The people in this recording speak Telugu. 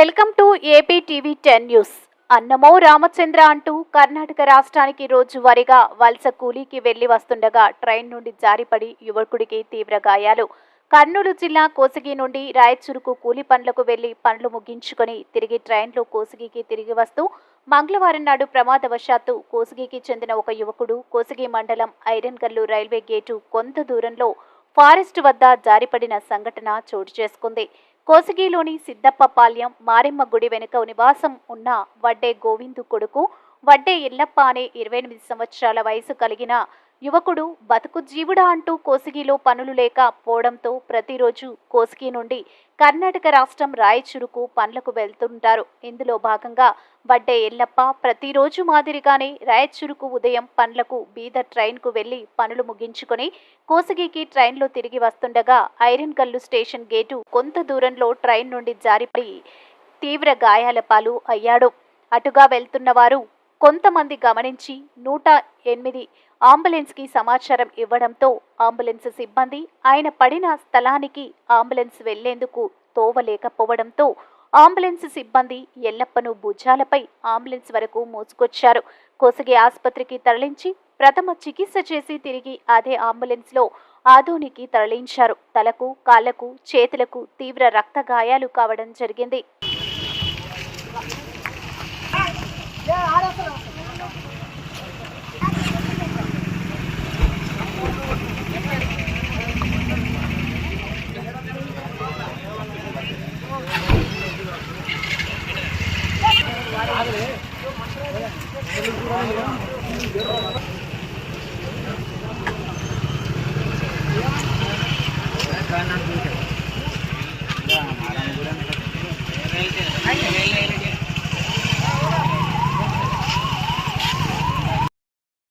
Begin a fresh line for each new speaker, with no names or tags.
Welcome to AP TV ten news. అన్నమో రామచంద్ర అంటూ కర్ణాటక రాష్ట్రానికి రోజువారీగా వలస కూలీకి వెళ్ళి వస్తుండగా ట్రైన్ నుండి జారిపడి యువకుడికి తీవ్ర గాయాలు. కర్నూలు జిల్లా కోసిగి నుండి రాయచూరుకు కూలి పనులకు వెళ్ళి పనులు ముగించుకొని తిరిగి ట్రైన్లో కోసిగికి తిరిగి వస్తూ మంగళవారం నాడు ప్రమాదవశాత్తు కోసిగికి చెందిన ఒక యువకుడు కోసిగి మండలం ఐరన్ గల్లు రైల్వే గేటు కొంత దూరంలో ఫారెస్ట్ వద్ద జారిపడిన సంఘటన చోటు చేసుకుంది. కోసగిలోని సిద్దప్ప పాల్యం మారెమ్మ గుడి వెనుక నివాసం ఉన్న వడ్డే గోవిందు కొడుకు వడ్డే ఎల్లప్ప అనే ఇరవై ఎనిమిది సంవత్సరాల వయసు కలిగిన యువకుడు బతుకు జీవుడా అంటూ కోసిగిలో పనులు లేక పోవడంతో ప్రతిరోజు కోసిగి నుండి కర్ణాటక రాష్ట్రం రాయచూరుకు పనులకు వెళ్తుంటారు. ఇందులో భాగంగా వడ్డే ఎల్లప్ప ప్రతిరోజు మాదిరిగానే రాయచూరుకు ఉదయం పనులకు బీదర్ ట్రైన్కు వెళ్ళి పనులు ముగించుకొని కోసగికి ట్రైన్లో తిరిగి వస్తుండగా ఐరన్ కల్లు స్టేషన్ గేటు కొంత దూరంలో ట్రైన్ నుండి జారిపడి తీవ్ర గాయాల పాలు అయ్యాడు. అటుగా వెళ్తున్నవారు కొంతమంది గమనించి నూట ఎనిమిది అంబులెన్స్కి సమాచారం ఇవ్వడంతో అంబులెన్స్ సిబ్బంది ఆయన పడిన స్థలానికి అంబులెన్స్ వెళ్ళేందుకు తోవలేకపోవడంతో అంబులెన్స్ సిబ్బంది ఎల్లప్పను భుజాలపై అంబులెన్స్ వరకు మోసుకొచ్చారు. కోసగి ఆసుపత్రికి తరలించి ప్రథమ చికిత్స చేసి తిరిగి అదే అంబులెన్స్లో ఆదోనికి తరలించారు. తలకు కాళ్ళకు చేతులకు తీవ్ర రక్త గాయాలు కావడం జరిగింది. ಆದರೆ